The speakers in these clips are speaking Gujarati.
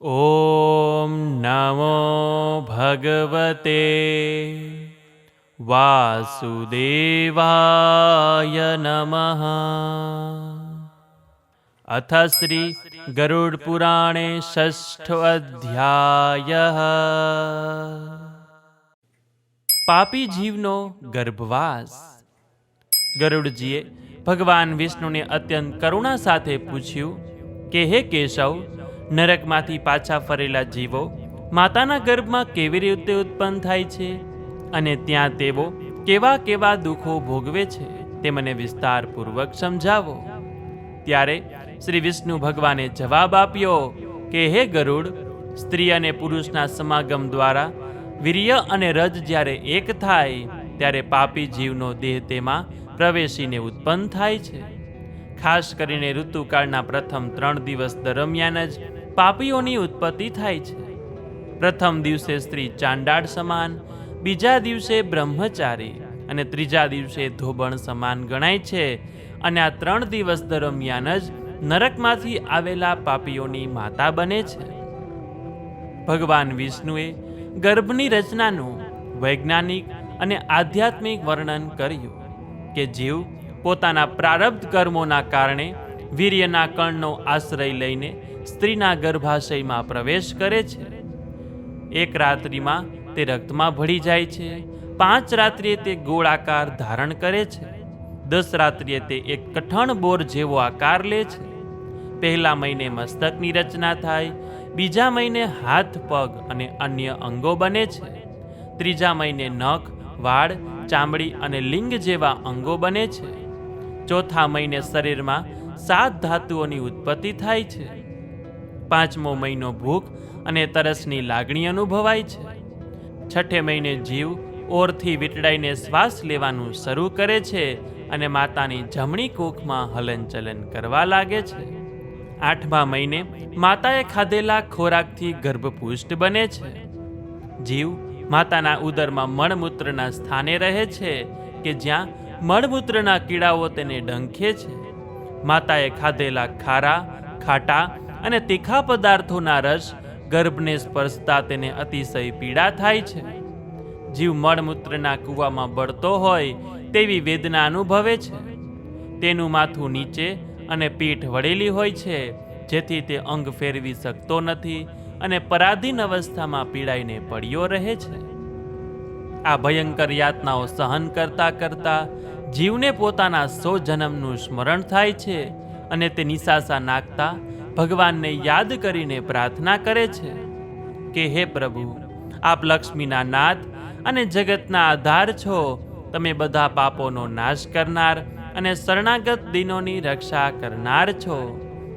ॐ नमो भगवते वासुदेवाय नमः अथ श्री गरुडपुराणे षष्ठोऽध्यायः પાપી જીવનો ગર્ભવાસ ગરુડજીએ ભગવાન વિષ્ણુને અત્યંત કરુણા સાથે પૂછ્યું કે હે કેશવ નરકમાંથી પાછા ફરેલા જીવો માતાના ગર્ભમાં કેવી રીતે ઉત્પન્ન થાય છે અને ત્યાં તેઓ કેવા કેવા દુઃખો ભોગવે છે તે મને વિસ્તારપૂર્વક સમજાવો. ત્યારે શ્રી વિષ્ણુ ભગવાને જવાબ આપ્યો કે, હે ગરુડ, સ્ત્રી અને પુરુષના સમાગમ દ્વારા વીર્ય અને રજ જ્યારે એક થાય, ત્યારે પાપી જીવનો દેહ તેમાં પ્રવેશીને ઉત્પન્ન થાય છે. ખાસ કરીને ઋતુકાળના પ્રથમ ત્રણ દિવસ દરમિયાન જ પાપીઓની ઉત્પત્તિ થાય છે. પ્રથમ દિવસે સ્ત્રી ચાંડાળ સમાન, બીજા દિવસે બ્રહ્મચારી અને ત્રીજા દિવસે ધોબણ સમાન ગણાય છે અને આ ત્રણ દિવસ દરમિયાન જ નરકમાંથી આવેલા પાપીઓની માતા બને છે. ભગવાન વિષ્ણુએ ગર્ભની રચનાનું વૈજ્ઞાનિક અને આધ્યાત્મિક વર્ણન કર્યું કે જીવ પોતાના પ્રારબ્ધ કર્મોના કારણે વીર્યના કણનો આશ્રય લઈને સ્ત્રીના ગર્ભાશયમાં પ્રવેશ કરે છે. એક રાત્રિમાં તે રક્તમાં ભળી જાય છે. પાંચ રાત્રિએ તે ગોળાકાર ધારણ કરે છે. દસ રાત્રિએ તે એક કઠણ બોર જેવો આકાર લે છે. પહેલા મહિને મસ્તકની રચના થાય, બીજા મહિને હાથ, પગ અને અન્ય અંગો બને છે. ત્રીજા મહિને નખ, વાળ, ચામડી અને લિંગ જેવા અંગો બને છે. ચોથા મહિને શરીરમાં સાત ધાતુઓની ઉત્પત્તિ થાય છે. પાંચમો મહિનો ભૂખ અને તરસની લાગણી અનુભવાય છે. છઠ્ઠે મહિને જીવ ઓરથી વીંટળાઈને શ્વાસ લેવાનું શરૂ કરે છે અને માતાની જમણી કૂખમાં હલનચલન કરવા લાગે છે. આઠમા મહિને માતાએ ખાધેલા ખોરાકથી ગર્ભપુષ્ટ બને છે. જીવ માતાના ઉદરમાં મળમૂત્રના સ્થાને રહે છે કે જ્યાં મળમૂત્રના કીડાઓ તેને ડંખે છે. માતાએ ખાધેલા ખારા, ખાટા અને તીખા પદાર્થોના રસ ગર્ભને સ્પર્શતા તેને અતિશય પીડા થાય છે. જીવ મળમૂત્રના કૂવામાં બળતો હોય તેવી વેદના અનુભવે છે. તેનું માથું નીચે અને પીઠ વળેલી હોય છે, જેથી તે અંગ ફેરવી શકતો નથી અને પરાધીન અવસ્થામાં પીડાઈને પડ્યો રહે છે. આ ભયંકર યાતનાઓ સહન કરતા કરતા જીવને પોતાના સો જન્મનું સ્મરણ થાય છે અને તે નિશાસા નાખતા ભગવાનને યાદ કરીને પ્રાર્થના કરે છે કે હે પ્રભુ, આપ લક્ષ્મીના નાથ અને જગતના આધાર છો. તમે બધા પાપોનો નાશ કરનાર અને શરણાગત દિનોની રક્ષા કરનાર છો.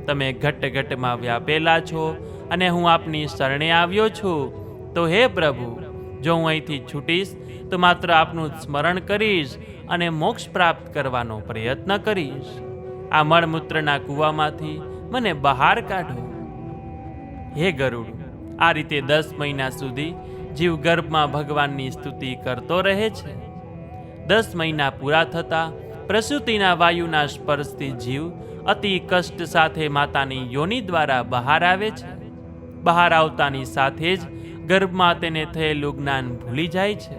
તમે ઘટ ઘટમાં વ્યાપેલા છો અને હું આપની શરણે આવ્યો છું. તો હે પ્રભુ જો હું અહીંથી છૂટીશ, તો માત્ર આપનું સ્મરણ કરીશ અને મોક્ષ પ્રાપ્ત કરવાનો પ્રયત્ન કરીશ. આ મળમૂત્રના કૂવામાંથી મને બહાર કાઢો. હે ગરુડ, આ રીતે દસ મહિના સુધી જીવ ગર્ભમાં ભગવાનની સ્તુતિ કરતો રહે છે. દસ મહિના પૂરા થતા પ્રસૂતિના વાયુના સ્પર્શથી જીવ અતિ કષ્ટ સાથે માતાની યોનિ દ્વારા બહાર આવે છે. બહાર આવતાની સાથે જ ગર્ભમાં તેને થયેલું જ્ઞાન ભૂલી જાય છે.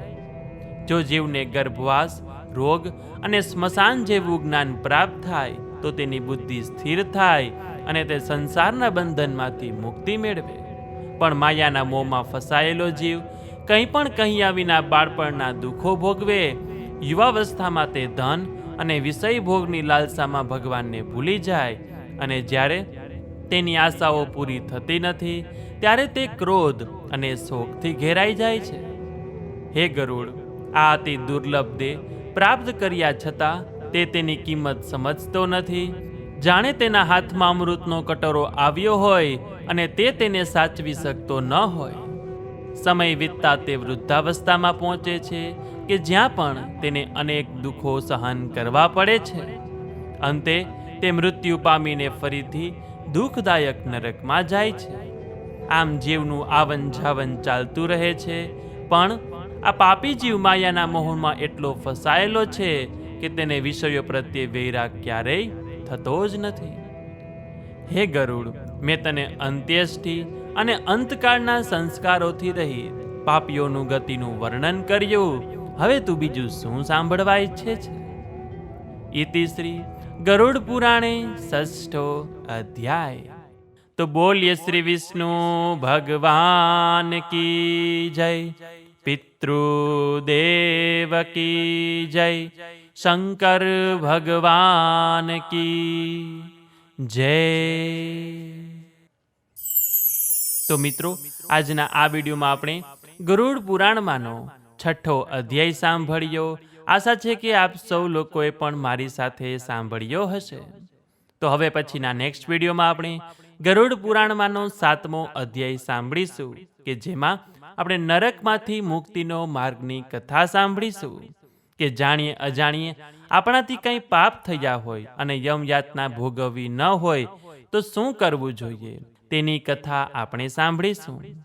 જો જીવને ગર્ભવાસ, રોગ અને સ્મશાન જેવું જ્ઞાન પ્રાપ્ત થાય, તો તેની બુદ્ધિ સ્થિર થાય અને તે સંસારના બંધનમાંથી મુક્તિ મેળવે. પણ માયાના મોંમાં ફસાયેલો જીવ કંઈ પણ કહ્યા વિના બાળપણના દુઃખો ભોગવે, યુવાવસ્થામાં તે ધન અને વિષય ભોગની લાલસામાં ભગવાનને ભૂલી જાય અને જ્યારે તેની આશાઓ પૂરી થતી નથી, ત્યારે તે ક્રોધ અને શોકથી ઘેરાઈ જાય છે. હે ગરુડ, આ અતિ દુર્લભ દેહ પ્રાપ્ત કર્યા છતાં તે તેની કિંમત સમજતો નથી. જાણે તેના હાથમાં અમૃતનો કટોરો આવ્યો હોય અને તે તેને સાચવી શકતો ન હોય. સમય વીતતા તે વૃદ્ધાવસ્થામાં પહોંચે છે કે જ્યાં પણ તેને અનેક દુઃખો સહન કરવા પડે છે. અંતે તે મૃત્યુ પામીને ફરીથી દુઃખદાયક નરકમાં જાય છે. આમ જીવનું આવન જાવન ચાલતું રહે છે, પણ આ પાપી જીવ માયાના મોહમાં એટલો ફસાયેલો છે કે તેને વિષયો પ્રત્યે વૈરાગ ક્યારેય થતો જ નથી. હે ગરુડ, મેં તને અંત્યષ્ટિ અને અંતકાળના સંસ્કારોથી રહી પાપીઓનું ગતિનું વર્ણન કર્યું. હવે તું બીજું શું સાંભળવા ઈચ્છે છે? ઇતિશ્રી ગરુડ પુરાણે ષષ્ઠો અધ્યાય. તો બોલીએ શ્રી વિષ્ણુ, ભગવાન કી જય? પિતૃદેવ કી જય? શંકર ભગવાન કી જય? તો મિત્રો, આજના આ વિડીયોમાં આપણે ગરુડ પુરાણમાંનો છઠ્ઠો અધ્યાય સાંભળ્યો. આશા છે કે આપ સૌ લોકોએ પણ મારી સાથે સાંભળ્યો હશે. તો હવે પછીના નેક્સ્ટ વિડીયોમાં આપણે ગરુડ પુરાણમાંનો સાતમો અધ્યાય સાંભળીશું, કે જેમાં આપણે નરકમાંથી મુક્તિનો માર્ગની કથા સાંભળીશું, કે જાણીએ અજાણીએ આપણાથી કંઈ પાપ થયા હોય અને યમયાતના ભોગવવી ન હોય, તો શું કરવું જોઈએ? તેની કથા આપણે સાંભળીશું.